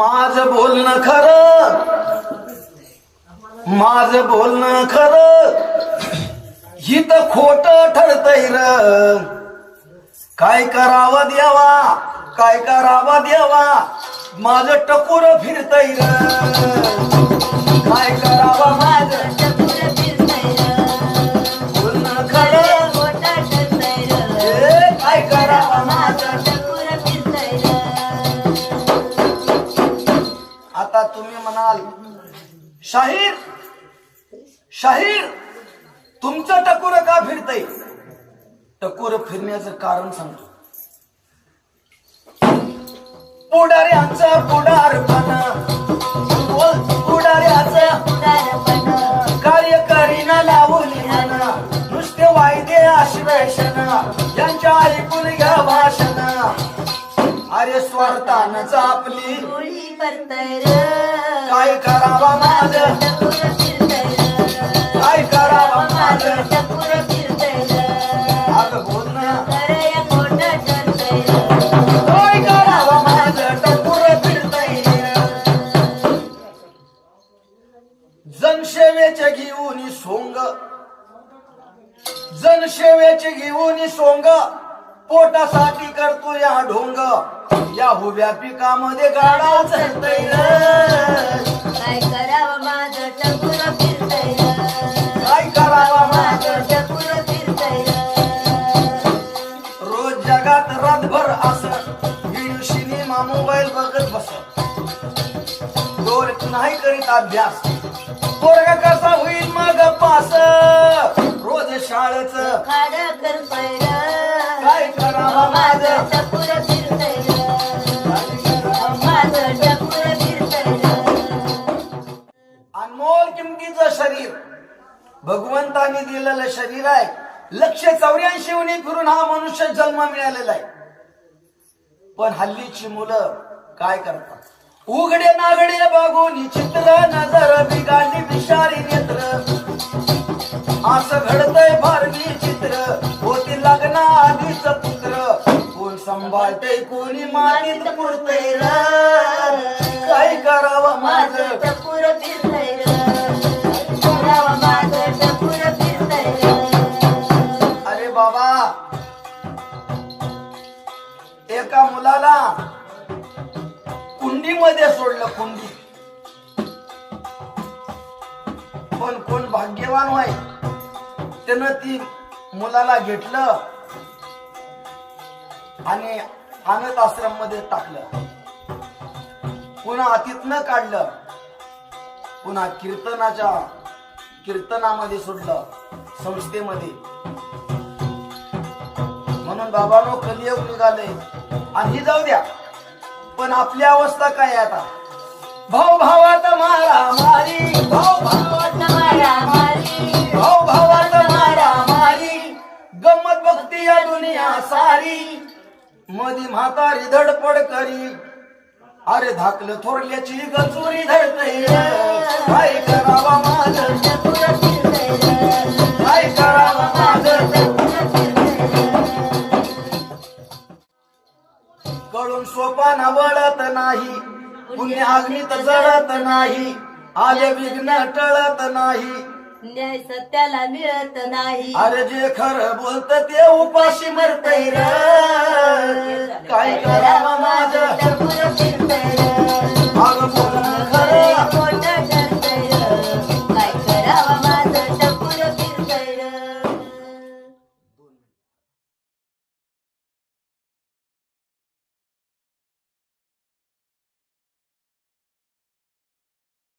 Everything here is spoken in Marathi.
माझं बोलणं खरं. माझं बोलणं खरं. हित खोट ठरतय र. काय करावं देवा? काय करावं देवा? माझं टकोर फिरतय र. काय करावं माझं? म्हणाल शाहीर शाहीर तुमचं टकोर का फिरतय? टकोर फिरण्याचं कारण सांगतो. पुढाऱ्याचा पुढारपण बोल कार्यकारी म्हणा नुसते वायदे यांच्या ऐकून घ्या भाषणा. अरे स्वार्थानं आपली. काय करावा माझं? काय करावा माझं? अगं बोल ना. काय करावा माझं? टपूर फिरतय. जनसेवेचे घेऊन सोंग. जनसेवेचे घेऊन सोंग. पोटासाठी करतो या ढोंग. या उभ्या पिकामध्ये गाडा काय करावं माझं टकुर फिरतय काय करावा माझं टकुर फिरतय रोज जगात रातभर असं. व्हिडिओ सिनेमा मोबाईल बघत बस दोर नाही करीत अभ्यास. पोरगा कसा होईल मग पास? रोज शाळेच भगवंताने दिलेलं शरीर आहे. लक्ष चौऱ्याऐंशी फिरून हा मनुष्य जन्म मिळालेला आहे. पण हल्लीची मुलं काय करतात? उघडे नागडे बघून चित्र नजर बिगाडली विषारी नेत्र. असं घडतय फार चित्र. होती लग्न आधीच पुत्र. कोण सांभाळते कोणी मातीत पुरतय काय करावं मुलाला कुंडीमध्ये सोडलं कुंडी. पण कोण भाग्यवान व्हाय? त्यानं ती मुलाला घेतलं आणि अनाथ आश्रममध्ये टाकलं. पुन्हा हातीतनं काढलं. पुन्हा कीर्तनाच्या कीर्तनामध्ये सोडलं संस्थेमध्ये. म्हणून बाबानो कलियुग निघाले आणि जाऊ द्या. पण आपली अवस्था काय आता? भाऊ भावात मारा मारी भाऊ भावात मारा मारी भाऊ भावात मारा मारी गंमत बघती या दुनिया सारी. मधी म्हातारी धडपड करी. अरे धाकलं थोरल्याची गचुरी धडतय काय करावा माझं काय नाही. पुण्य अग्नीत जळत नाही. आले विघ्न टळत नाही. न्याय सत्याला मिळत नाही. अरे जे खरं बोलत ते उपाशी मरतय र. काय करावं माझं? टकुर फिरतय